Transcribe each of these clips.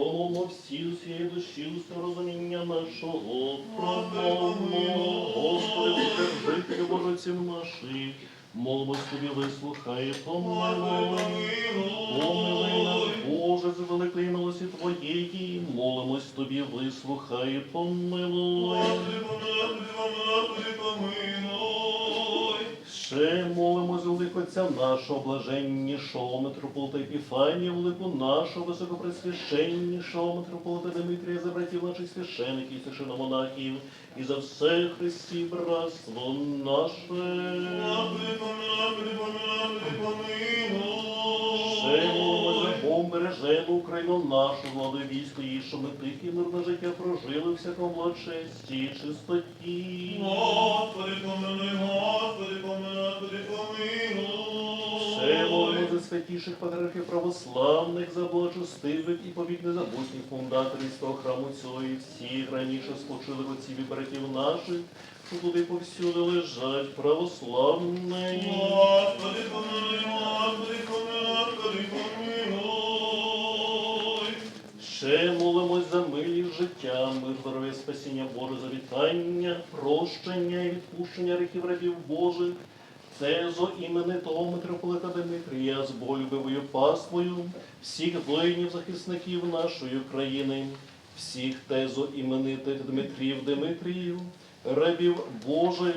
промовмо всі усієї душі, усе розуміння нашого. Промовмо, Господи, жити, воротів наших. Молимось тобі, вислухай, помилуй. Помилуй нас, Боже, з великої милості Твоєї. Молимось тобі, вислухай, помилуй. Отця нашого блаженнішого митрополита Епіфанія, велику нашого високопресвященнішого митрополита Дмитрія, за братів наших священиків і священомонахів, і за все Христі братство наше. Бережемо нашу, владу військо її, що ми тихе мирне життя прожили всякому благочесті і чистоті. Господи, помилуй, Господи, помилуй, Господи, помилуй. Ще молимо за святіших патріархів православних, за благочестивих і повік незабутніх фундаторів свого храму цього і всіх раніше спочили отців і братів наших, що туди повсюди лежать православні. Господи, помилуй, Господи, помилуй, Господи, помилуй. Ще молимось за милість життя, мир, здоров'я, спасіння Боже, завітання, прощення і відпущення гріхів рабів Божих. Це зо іменитого митрополита Дмитрія з болюбивою паствою, всіх воїнів, захисників нашої країни, всіх тезо іменитих Дмитрів Дмитріїв, рабів Божих,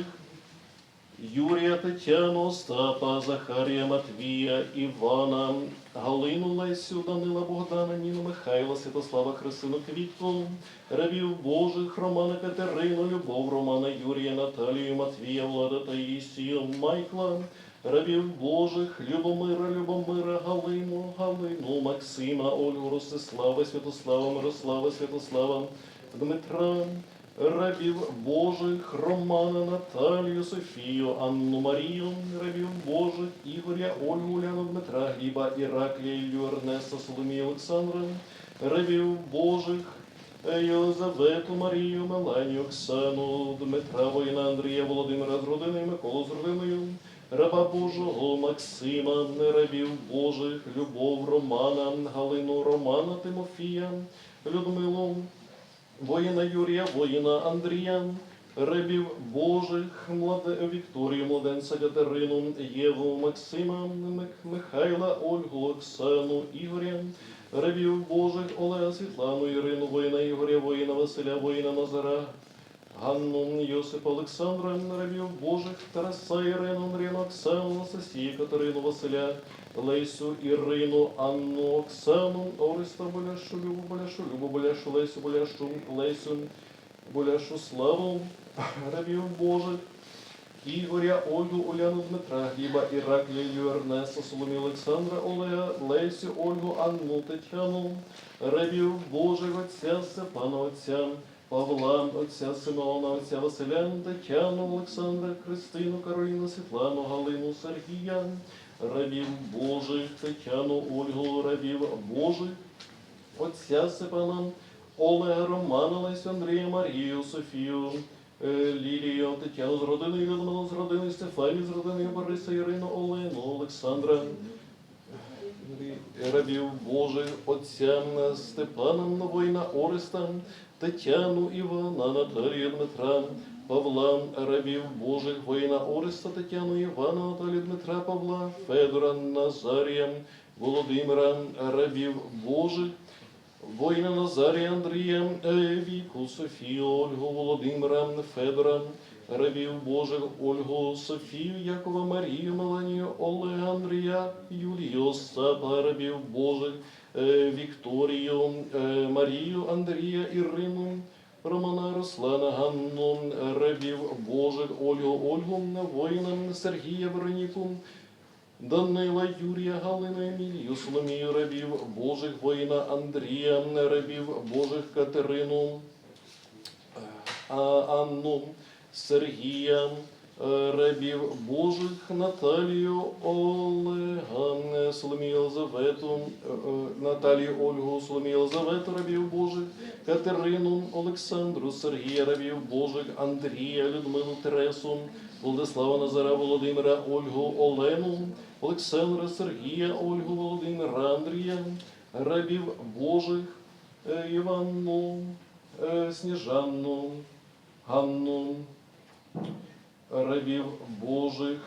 Юрія Тетяну, Остапа, Захарія, Матвія, Івана, Галину, Лесю, Данила, Богдана, Ніну, Михайла, Святослава, Христину, Квітку, рабів Божих, Романа, Катерину, Любов, Романа, Юрія, Наталію, Матвія, Влада, Таїсію, Майкла, рабів Божих, Любомира, Любомира, Галину, Галину, Максима, Ольгу, Ростислава, Святослава, Мирослава, Святослава, Дмитра, рабів Божих, Романа, Наталію, Софію, Анну Марію, рабів Божих, Ігоря, Ольгу, Уляну, Дмитра, Гліба, Іраклія, Ілью, Ернеста, Соломію, Олександра, рабів Божих, Єлизавету, Марію, Меланію, Оксану, Дмитра, воїна, Андрія, Володимира з родиною, Миколу з родиною, раба Божого Максима, рабів Божих, Любов, Романа, Галину, Романа, Тимофія, Людмилу, воїна Юрія, воїна Андрія, рабів Божих, младе, Вікторію, младенця Катерину, Єву, Максима, Мих- Михайла, Ольгу, Оксану, Ігоря, рабів Божих, Олега, Світлану, Ірину, воїна Ігоря, воїна Василя, воїна Назара, Ганну, Йосипа, Олександра, рабів Божих, Тараса, Ірину, Андріну, Оксану, Анастасію, Катерину, Василя, Лесю, Ірину, Анну, Оксану, Ориста, Боляшу, Любу, Боляшу, Любу, Боляшу, Лесю, Боляшу, Лесю, Боляшу, Славу, рабів Божих, Ігоря, Ольгу, Уляну, Дмитра, Гліба, Іраклію, Ернеста, Соломію, Олександра, Олега, Лесю, Ольгу, Анну, Тетяну, рабів Божих, Отця, Степана, Отця, Павла, Отця Симеона, Отця Василя, Тетяну, Олександра, Христину, Кароліну, Світлану, Галину, Сергія, рабів Божих, Тетяну, Ольгу, рабів Божих, Отця Степана, Олега, Романа, Лесю, Андрія, Марію, Софію, е, Лілію, Тетяну з родиною, Людмилу з родиною, Стефанію з родиною, Бориса, Ірину, Олену, Олександра, рабів Божих, отця Степана, воїна Ореста, Тетяну, Івана, Наталію, Дмитра, Павла, рабів Божих, воїна Ореста, Тетяну, Івана, Наталію, Дмитра, Павла, Федора, Назарія, Володимира, рабів Божих, Воїна Назарія Андрія, е, Віку, Софію, Ольгу, Володимира, Федора, рабів Божих, Ольгу, Софію, Якова, Марію, Меланію, Олега, Андрія, Юлію, Остапа, рабів Божих, е, Вікторію, е, Марію, Андрія, Ірину, Романа, Руслана, Ганну, рабів Божих, Ольгу, Ольгу, воїна, Сергія, Вероніку, Данила, Юрія, Галину, Емілію, Соломію, рабів Божих, воїна Андрія, рабів Божих, Катерину, Анну, Сергія, е, рабів Божих, Наталію, Олега, Соломію, Єлизавету, е, е, Наталію, Ольгу, Соломію, Єлизавету, рабів Божих, Катерину, Олександру, Сергія, рабів Божих, Андрія, Людмилу, Тересу, Владислава Назара, Володимира, Ольгу, Олену, Олександра, Сергія, Ольгу, Володимира, Андрія, рабів Божих, е, Іванну, Сніжанну, Ганну, рабів Божих,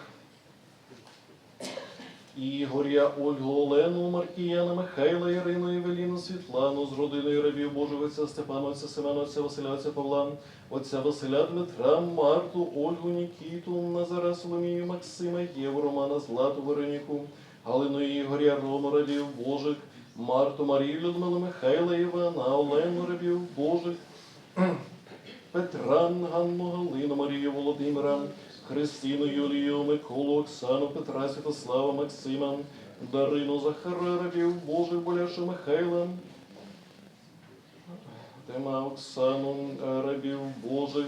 Ігоря, Ольгу, Олену, Маркіяна, Михайла, Ірину, Євеліну, Світлану, з родиною рабів Божих, отця Степана, отця Семена, отця Василя, отця Павла, отця Василя, Дмитра, Марту, Ольгу, Нікіту, Назара, Соломію, Максима, Єву, Романа, Злату, Вероніку, Галину, Ігоря, Рому, рабів Божих, Марту, Марію, Людмилу, Михайла, Івана, Олену, рабів Божих, Петра, Ганну, Галину, Марію, Володимира, Христину, Юлію, Миколу, Оксану, Петра, Святослава, Максима, Дарину, Захара, рабів Божих, Боляшу, Михайла, Тема Оксану, рабів Божих,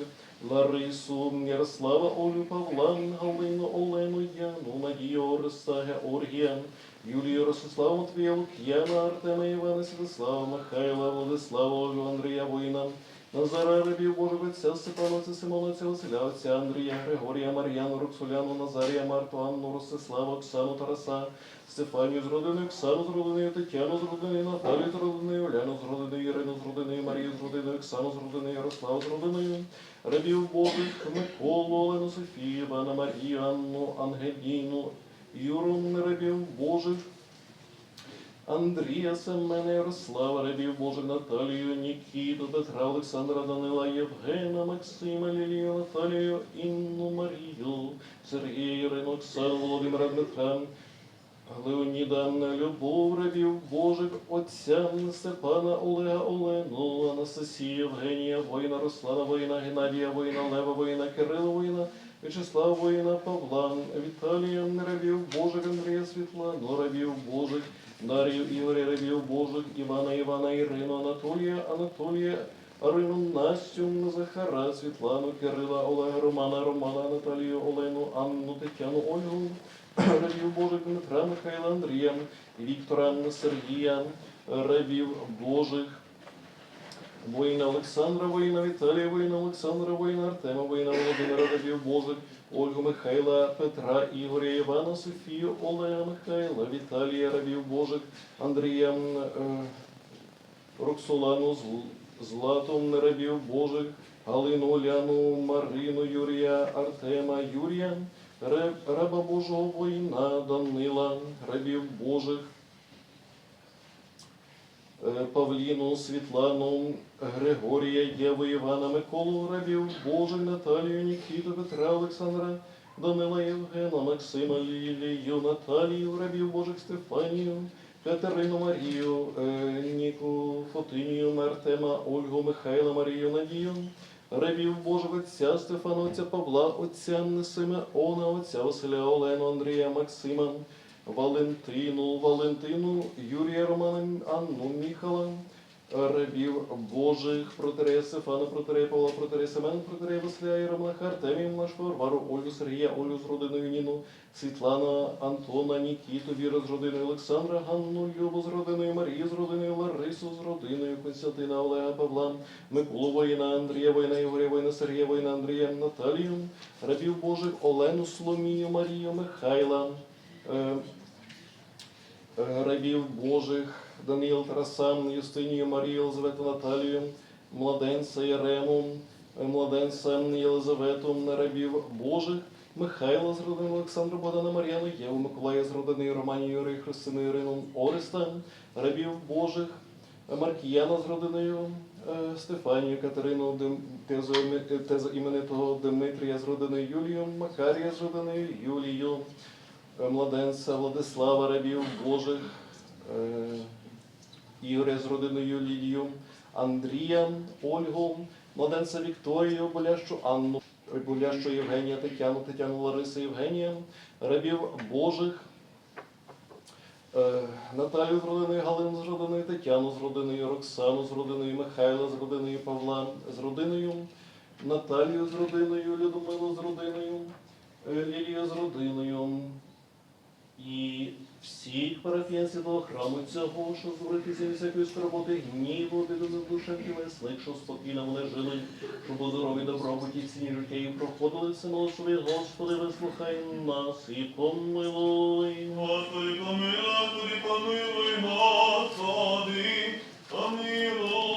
Ларису, Ярослава, Олю, Павла, Галину, Олену, Яну, Надію, Ореста, Георгія, Юлію, Ростислава, Матвія, Лук'яна, Артема, Івана, Святослава, Михайла, Владислава, Олю, Андрія, Воїна, Назара, рабів Божих, отця Степана, отця Симона, отця Василя, отця Андрія, Григорія, Мар'яну, Роксоляну, Назарія, Марту, Анну, Ростислава, Оксану, Тараса, Стефанію з родиною, Оксану з родиною, Тетяну з родиною, Наталію з родиною, Оляну з родиною, Ірину з родиною, Марію з родиною, Оксану з родиною, Ярославу з родиною, рабів Божих, Миколу, Олену, Софію, Івана, Марію, Анну, Ангеліну, Юру, рабів Божих, Андрія, Семена, Ярослава, рабів Божих, Наталію, Нікіту, Петра, Олександра, Данила, Євгена, Максима, Лілію, Наталію, Інну, Марію, Сергія, Ірину, Оксану, Володимира, Дмитра, Леоніда, Любов, рабів Божих, Отця, Степана, Олега, Олену, Анастасію, Євгенія, воїна, Руслана, воїна, Геннадія, воїна, Лева, воїна, Кирила, воїна, Вячеслава, воїна, Павла, Віталія, рабів Божих, Андрія, Світлану, рабів Божих, Дар'ю, Ігоря, рабів Божих, Івана, Івана, Ірину, Анатолія, Анатолія, Арину, Настю, Захара, Світлану, Кирила, Олега, Романа, Романа, Наталію, Олену, Анну, Тетяну, Ольгу, рабів Божих, Дмитра, Михайла, Андрія, Віктора, Сергія, рабів Божих, воїна Олександра, воїна Віталія, воїна Олександра, воїна Артема, воїна Володимира, рабів Божих, Ольгу Михайла, Петра, Ігоря, Івана, Софію, Олега Михайла, Віталія, рабів Божих, Андрія, е, Роксолану, Зл- Злату, рабів Божих, Галину, Оляну, Марину, Юрія, Артема, Юрія, раба Божого воїна, Данила, рабів Божих, Павліну, Світлану, Григорія, Єву, Івана, Миколу, рабів Божих, Наталію, Нікіту, Петра, Олександра, Данила, Євгена, Максима, Лілію, Наталію, рабів Божих, Стефанію, Катерину, Марію, е, Ніку, Фотинію, Артема, Ольгу, Михайла, Марію, Надію, рабів Божих, отця Стефана, отця Павла, отця Симеона, отця Василя, Олену, Андрія, Максима, Валентину, Валентину, Юрія Романа, Анну Міхала, рабів Божих, протерея Стефана, протерея Павла, протерея Семена, протерея Василя і Ромаха, Артемію, Машку, Варвару, Ольгу, Сергія, Олю з родиною Ніну, Світлана, Антона, Нікіту, Віра з родиною Олександра, Ганну, Любу з родиною Марію, з родиною Ларису, з родиною Константина, Олега, Павла, Миколу воїна, Андрія воїна, Ігоря воїна, Сергія воїна, Андрія, Наталію, рабів Божих, Олену, Соломію, Марію, Михайла, е, рабів Божих, Даниїл, Тараса, Юстинію, Марію, Єлизавету, Наталію, младенця Ярему, е, младенця Єлизавету, рабів Божих, Михайла з родини Олександра Богдана Мар'яну, Єву Миколая з родини Романі Юрію, Христину Ірину, Ореста, рабів Божих, Маркіяна з родиною, е, Стефанію, Катерину, тезу, іме- іменитого Дмитрія з родиною Юлію, Макарія з родиною Юлію, младенця Владислава, рабів Божих, е, Ігоря з родиною Лілію, Андрія, Ольгу, младенця Вікторію, болящу Анну, болящу Євгенія, Тетяну, Тетяну Ларису, Євгенія, рабів Божих, е, Наталію з родиною, Галину з родиною, Тетяну з родиною, Роксану з родиною, Михайла з родиною, Павла з родиною, Наталію з родиною, Людмилу з родиною, е, Лілію з родиною, і всіх парафіянців того храму цього, що зборитися від всякої скорботи, гніву, біду за душем тілесних, що спокійно вони жили, щоб у здорові добробуті ціні життя і проходили все милосові, Господи, вислухай нас і помилуй. Господи, помилуй, Господи, помилуй, Господи, помилуй.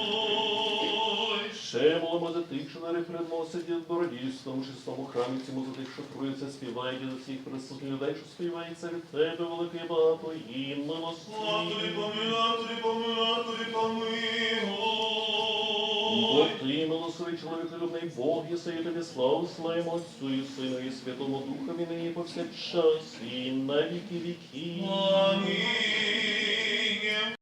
Молимо за тих, що дари приносять від бородільському чистому храмі цьому за тих, що труються, співають, і за всіх присутніх людей, що співається від тебе, великий багато і. Господи, помилуй, Господи, помилуй, Бо ти, милосовий чоловіколюбний Бог, єси і тобі славу славимо Отцю і Сину і Святому Духові нині повсякчас і на віки віків. Амінь.